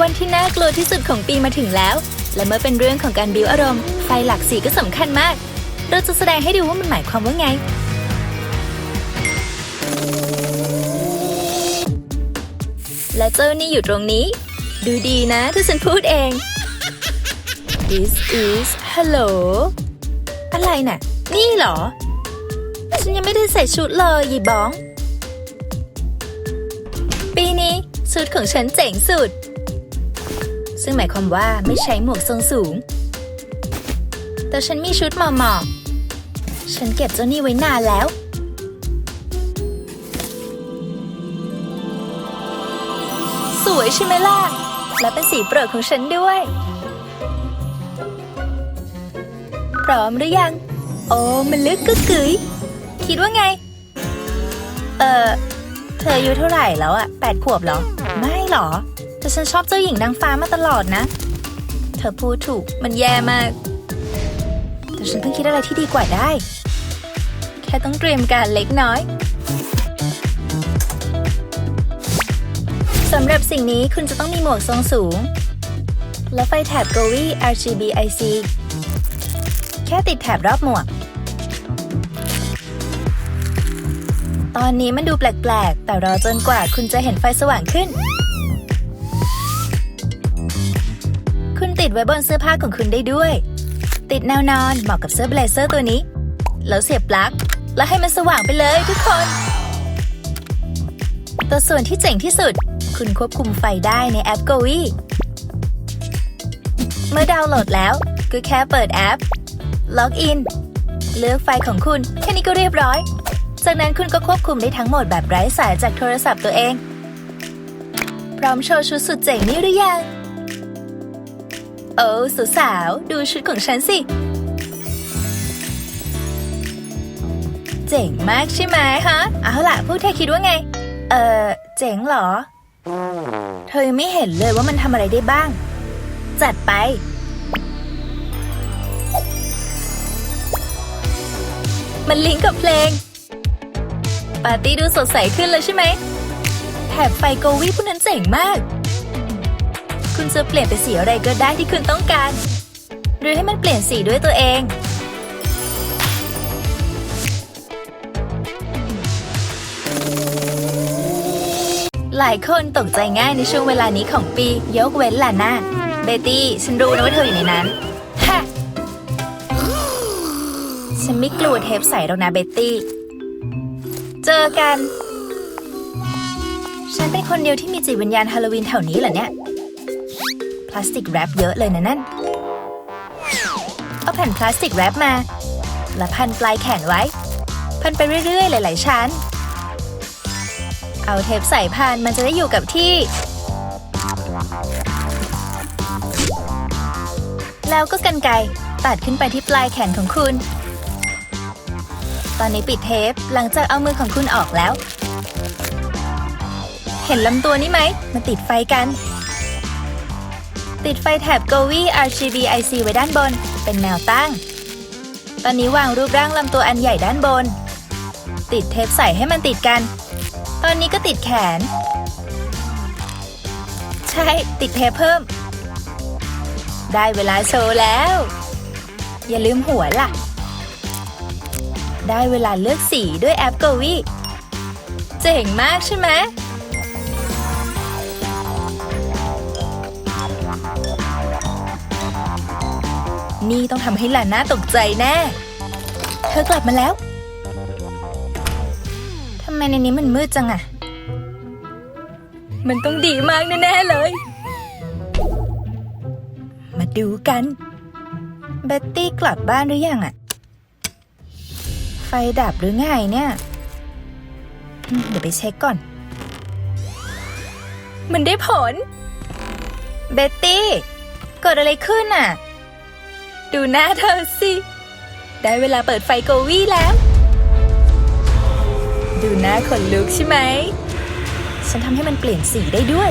วันที่น่ากลัวที่สุดของปีมาถึงแล้ว และเมื่อเป็นเรื่องของการบิวอารมณ์ ไฟหลักสีก็สำคัญมาก เราจะแสดงให้ดูว่ามันหมายความว่าไง และเจ้านี่อยู่ตรงนี้ ดูดีนะ ถ้าฉันพูดเอง This is hello อะไรน่ะ นี่เหรอ ฉันยังไม่ได้ใส่ชุดเลยยีบ้อง ปีนี้ชุดของฉันเจ๋งสุด ซึ่งหมายความว่าไม่ใช้หมวกทรงสูง แต่ฉันมีชุดเหมาะๆฉันเก็บเจ้านี่ไว้นานแล้ว สวยใช่ไหมล่ะ และเป็นสีโปรดของฉันด้วย พร้อมหรือยัง โอ้ มันลึกกึกกึ๋ยคิดว่าไง เออเธออายุเท่าไหร่แล้วอะแปดขวบเหรอ ไม่หรอ แต่ฉันชอบเจ้าหญิงนางฟ้ามาตลอดนะ เธอพูดถูกมันแย่มาก แต่ฉันเพิ่งคิดอะไรที่ดีกว่าได้ แค่ต้องเตรียมการเล็กน้อยสำหรับสิ่งนี้คุณจะต้องมีหมวกทรงสูง และไฟแถบ g o w i RGB IC แค่ติดแถบรอบหมวก ตอนนี้มันดูแปลกๆ แต่รอจนกว่าคุณจะเห็นไฟสว่างขึ้น ติดไว้บนเสื้อผ้าของคุณได้ด้วย ติดแนวนอนเหมาะกับเสื้อเบลเซอร์ตัวนี้ แล้วเสียบปลั๊ก แล้วให้มันสว่างไปเลยทุกคน ตัวส่วนที่เจ๋งที่สุด คุณควบคุมไฟได้ในแอป g o i เมื่อดาวน์โหลดแล้ว ก็แค่เปิดแอป ล็อกอิน เลือกไฟของคุณ แค่นี้ก็เรียบร้อย จากนั้นคุณก็ควบคุมได้ทั้งหมดแบบไร้สายจากโทรศัพท์ตัวเอง พร้อมโชว์ชุดสุดเจ๋งนี้หรือยัง โอ้สาวๆดูชุดของฉันสิ เจ๋งมากใช่ไหมฮะ เอาล่ะพวกเธอคิดว่าไง เออเจ๋งเหรอ เธอยังไม่เห็นเลยว่ามันทำอะไรได้บ้าง จัดไปมันลิงก์กับเพลง ปาร์ตี้ดูสดใสขึ้นเลยใช่ไหมแถบไฟโกวี่พวกนั้นเจ๋งมาก คุณจะเปลี่ยนเป็นสีอะไรก็ได้ที่คุณต้องการ หรือให้มันเปลี่ยนสีด้วยตัวเอง หลายคนตกใจง่ายในช่วงเวลานี้ของปี ยกเว้นลาน่าเบตตี้ ฉันรู้นะว่าเธออยู่ในนั้นฮะฉันไม่กลัวเทปใสหรอกนะเบตตี้ เจอกัน ฉันเป็นคนเดียวที่มีจิตวิญญาณฮาโลวีนแถวนี้เหรอเนี่ย พลาสติกแรปเยอะเลยนะนั่น เอาแผ่นพลาสติกแรปมา แล้วพันปลายแขนไว้ พันไปเรื่อยๆ หลาย ๆ ชั้น เอาเทปใส่พันมันจะได้อยู่กับที่ แล้วก็กันไกตัดขึ้นไปที่ปลายแขนของคุณ ตอนนี้ปิดเทปหลังจากเอามือของคุณออกแล้ว เห็นลำตัวนี้ไหม มาติดไฟกัน ติดไฟแถบ g o w i RGB IC ไว้ด้านบน เป็นแนวตั้ง ตอนนี้วางรูปร่างลำตัวอันใหญ่ด้านบน ติดเทปใส่ให้มันติดกัน ตอนนี้ก็ติดแขน ใช่ ติดเทปเพิ่ม ได้เวลาโชว์แล้ว อย่าลืมหัวล่ะ ได้เวลาเลือกสีด้วยแอป g o w i เจ๋งมากใช่ไหม นี่ต้องทำให้หลาน่าตกใจแน่ เธอกลับมาแล้ว ทำไมในนี้มันมืดจังอะมันต้องดีมากแน่ๆเลย มาดูกัน เบ็ตตี้กลับบ้านหรือยังอะไฟดับหรือไงเนี่ย เดี๋ยวไปเช็คก่อน มันได้ผล เบ็ตตี้ เกิดอะไรขึ้นอะ ดูหน้าเธอสิ ได้เวลาเปิดไฟโกวี่แล้ว ดูหน้าขนลุกใช่ไหม ฉันทำให้มันเปลี่ยนสีได้ด้วย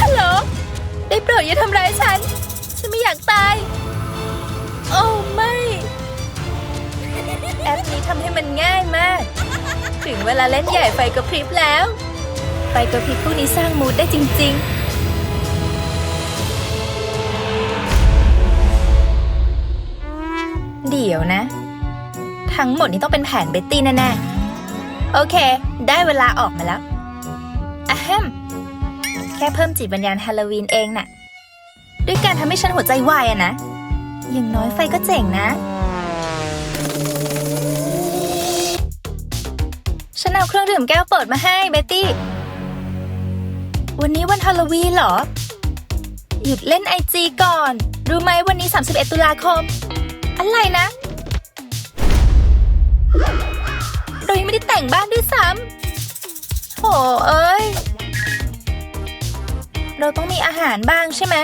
ฮัลโหล ได้โปรดอย่าทำร้ายฉัน ฉันไม่อยากตาย โอ้ไม่ แอปนี้ทำให้มันง่ายมาก ถึงเวลาเล่นใหญ่ไฟกระพริบแล้ว ไฟกระพริบพวกนี้สร้างมูดได้จริง ๆ ดี๋ยวนะ ทั้งหมดนี้ต้องเป็นแผนเบ็ตตี้แน่ๆ โอเค ได้เวลาออกมาแล้วอะแฮมแค่เพิ่มจิตวิญญาณฮาโลวีนเองน่ะ ด้วยการทำให้ฉันหัวใจวายอะนะ อย่างน้อยไฟก็เจ๋งนะ ฉันเอาเครื่องดื่มแก้วเปิดมาให้เบตตี้ วันนี้วันฮาโลวีนเหรอ หยุดเล่นไอจีก่อน รู้ไหมวันนี้ 31 ตุลาคม อะไรนะเรายังไม่ได้แต่งบ้านด้วยซ้ำโหเอ้ย เราต้องมีอาหารบ้างใช่ไหม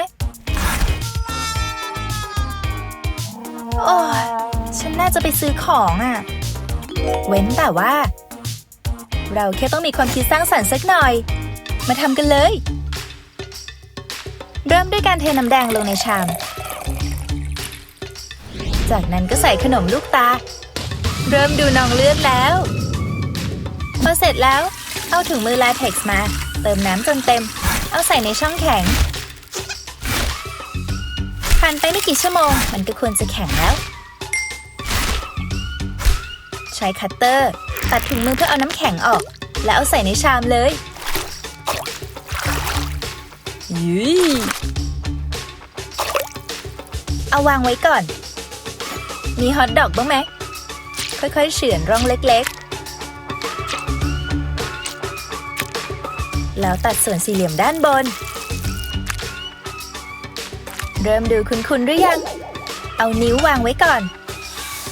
โอ้ยฉันน่าจะไปซื้อของอะ่ะ เว้นแต่ว่า เราแค่ต้องมีความคิดสร้างสรรค์สักหน่อย มาทำกันเลย เริ่มด้วยการเทน้ำแดงลงในชาม จากนั้นก็ใส่ขนมลูกตา เริ่มดูนองเลือดแล้ว พอเสร็จแล้ว เอาถุงมือลาเท็กซ์มา เติมน้ำจนเต็ม เอาใส่ในช่องแข็ง ผ่านไปไม่กี่ชั่วโมง มันก็ควรจะแข็งแล้ว ใช้คัตเตอร์ ตัดถุงมือเพื่อเอาน้ำแข็งออก แล้วเอาใส่ในชามเลยยุยเอาวางไว้ก่อน มีฮอทดอกบ้างไหม ค่อยๆเฉือนร่องเล็กๆ แล้วตัดส่วนสี่เหลี่ยมด้านบน เริ่มดูคุ้นๆหรือยัง เอานิ้ววางไว้ก่อน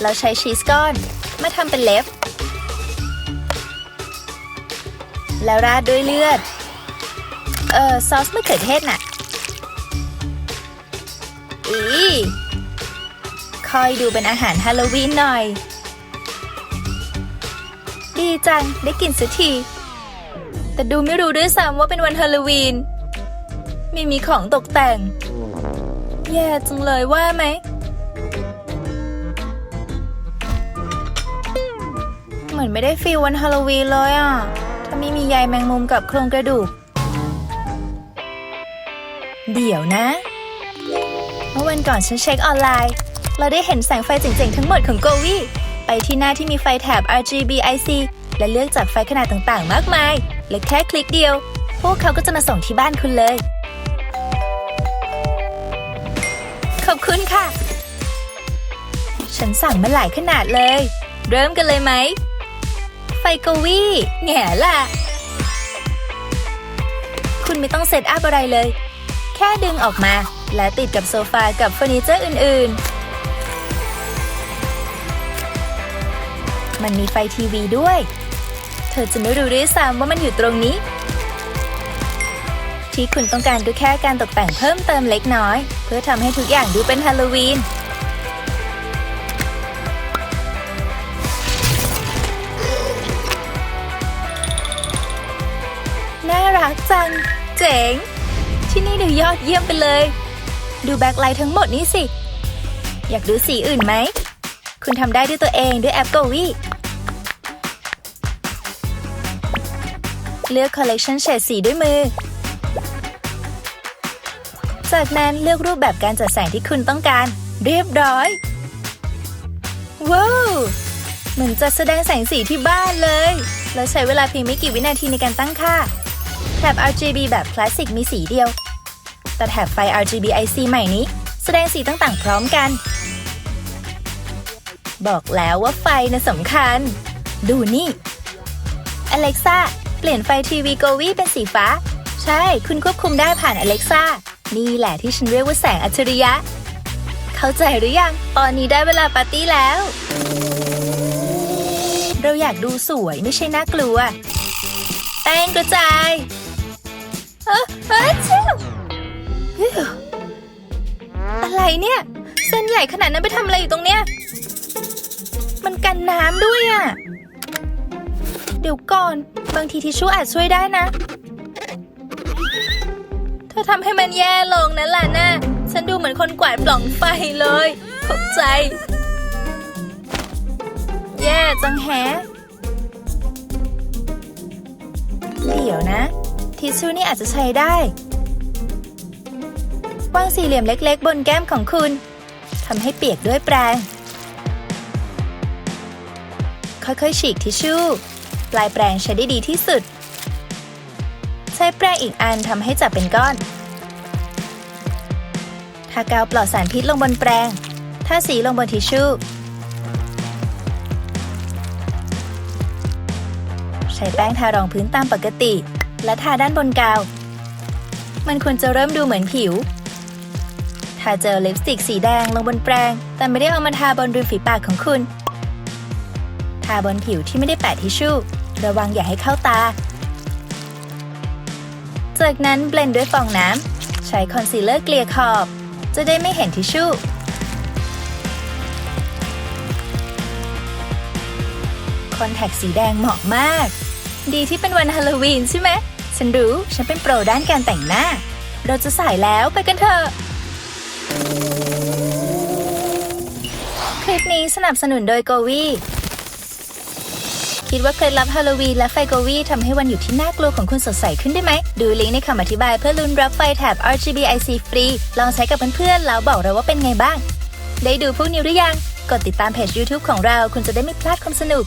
แล้วใช้ชีสก้อนมาทำเป็นเล็บ แล้วราดด้วยเลือด เออซอสมะเขือเทศน่ะอี คอยดูเป็นอาหารฮาโลวีนหน่อย ดีจัง ได้กินสักที แต่ดูไม่รู้ด้วยซ้ำว่าเป็นวันฮาโลวีน ไม่มีของตกแต่ง แย่จังเลยว่าไหม เหมือนไม่ได้ฟีลวันฮาโลวีนเลยอะ ถ้าไม่มีใยแมงมุมกับโครงกระดูก เดี๋ยวนะเมื่อวันก่อนฉันเช็คออนไลน์ เราได้เห็นแสงไฟเจ๋งๆ ทั้งหมดของโกวีไปที่หน้าที่มีไฟแถบ RGBIC และเลือกจากไฟขนาดต่างๆ มากมาย และแค่คลิกเดียว พวกเขาก็จะมาส่งที่บ้านคุณเลย ขอบคุณค่ะ ฉันสั่งมาหลายขนาดเลย เริ่มกันเลยไหม ไฟโกวีแง่ล่ะ คุณไม่ต้องเซตอัพอะไรเลย แค่ดึงออกมาและติดกับโซฟากับเฟอร์นิเจอร์อื่นๆ มันมีไฟทีวีด้วย เธอจะไม่รู้ด้วยซ้ำว่ามันอยู่ตรงนี้ ที่คุณต้องการก็แค่การตกแต่งเพิ่มเติมเล็กน้อย เพื่อทำให้ทุกอย่างดูเป็นฮาโลวีนน่ารักจัง เจ๋ง ที่นี่ดูยอดเยี่ยมไปเลย ดูแบ็คไลท์ทั้งหมดนี้สิ อยากดูสีอื่นไหม คุณทำได้ด้วยตัวเองด้วยแอป g o วี เลือกคอลเลกชันเฉดสีด้วยมือ จากนั้นเลือกรูปแบบการจัดแสงที่คุณต้องการ เรียบร้อย ว้าวเหมือนจัดแสดงแสงสีที่บ้านเลยแล้วใช้เวลาเพียงไม่กี่วินาทีในการตั้งค่า แถบ RGB แบบคลาสสิกมีสีเดียว แต่แถบไฟ RGBIC ใหม่นี้ แสดงสีต่างๆ พร้อมกัน บอกแล้วว่าไฟน่ะสำคัญ ดูนี่ Alexa ลี่ยนไฟทีวีโกวีเป็นสีฟ้า ใช่ คุณควบคุมได้ผ่าน Alexa นี่แหละที่ฉันเรียกว่าแสงอัจฉริยะ เข้าใจหรือยัง ตอนนี้ได้เวลาปาร์ตี้แล้ว เราอยากดูสวยไม่ใช่น่ากลัว แป้งกระจายเออเออเจ้าอะไรเนี่ย เส้นใหญ่ขนาดนั้นไปทำอะไรอยู่ตรงเนี้ย มันกันน้ำด้วยอะ่ะ ดี๋ยวก่อน บางทีทิชชู่อาจช่วยได้นะ เธอทำให้มันแย่ลงนั่นแหละนะฉันดูเหมือนคนกวาดปล่องไฟเลย ขอบใจ แย่จังแฮะเดี๋ยวนะ ทิชชู่นี่อาจจะใช้ได้วางสี่เหลี่ยมเล็ก ๆ บนแก้มของคุณทำให้เปียกด้วยแปรงค่อยๆฉีกทิชชู่ ลายแปรงใช้ได้ดีที่สุด ใช้แปรงอีกอันทำให้จับเป็นก้อน ทากาวปลอดสารพิษลงบนแปรงทาสีลงบนทิชชู่ ใช้แป้งทารองพื้นตามปกติ และทาด้านบนกาว มันควรจะเริ่มดูเหมือนผิว ทาเจลลิปสติกสีแดงลงบนแปรง แต่ไม่ได้เอามาทาบนริมฝีปากของคุณ ทาบนผิวที่ไม่ได้แปะทิชชู่ ระวังอย่าให้เข้าตา จากนั้นเบลนด์ด้วยฟองน้ำ ใช้คอนซีลเลอร์เกลี่ยขอบ จะได้ไม่เห็นทิชชู่ คอนแทคสีแดงเหมาะมาก ดีที่เป็นวันฮาโลวีนใช่ไหม ฉันรู้ ฉันเป็นโปรด้านการแต่งหน้า เราจะสายแล้วไปกันเถอะ คลิปนี้สนับสนุนโดยโกวี คิดว่าเคล็ดลับฮาโลวีนและไฟโกวีทำให้วันหยุดที่น่ากลัวของคุณสดใสขึ้นได้ไหม ดูลิงก์ในคำอธิบายเพื่อลุ้นรับไฟแถบ RGB IC ฟรี ลองใช้กับเพื่อนๆแล้วบอกเราว่าเป็นไงบ้าง ได้ดูพวกนิวหรือยัง กดติดตามเพจ YouTube ของเรา คุณจะได้ไม่พลาดความสนุก